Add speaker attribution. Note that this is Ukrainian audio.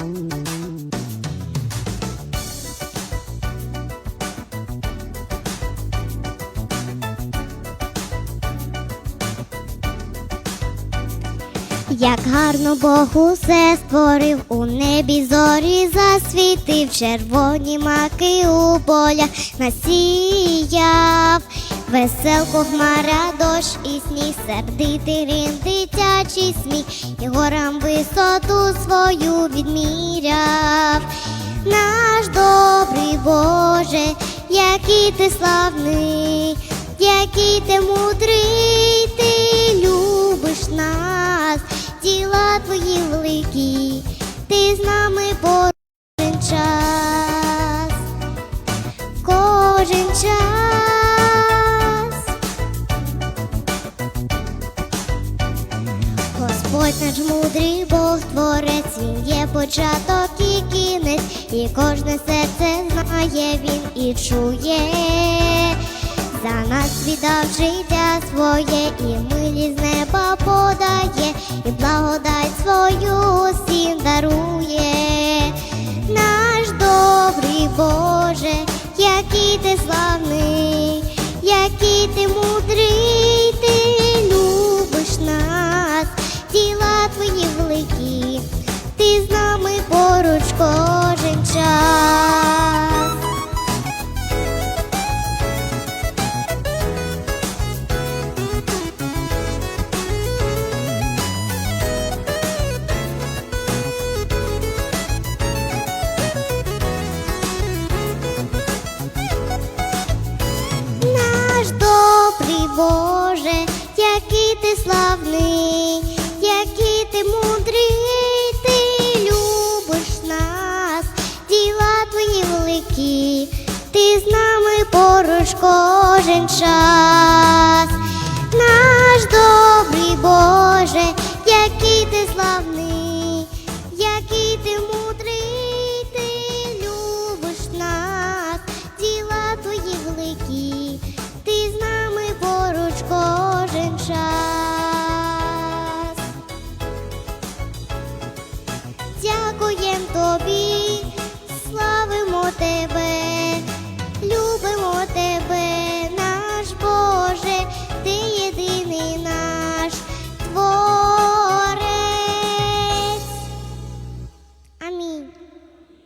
Speaker 1: Як гарно Бог усе створив, у небі зорі засвітив, червоні маки у полях насіяв, веселку хмара, дощ і сніг, сердитий рим, дитячий сміх, і горам висоту свою відміряв. Наш добрий Боже, який ти славний, який ти мудрий, ти любиш нас, діла твої великі, ти з нами кожен Господь наш мудрий Бог творець, він є початок і кінець, і кожне серце знає він і чує. За нас віддав життя своє, і милість з неба подає, і благодать свою всім дарує. Наш добрий Боже, який ти славний, який ти мудрий, Боже, який ти славний, який ти мудрий, ти любиш нас, діла твої великі, ти з нами поруч кожен час. তবি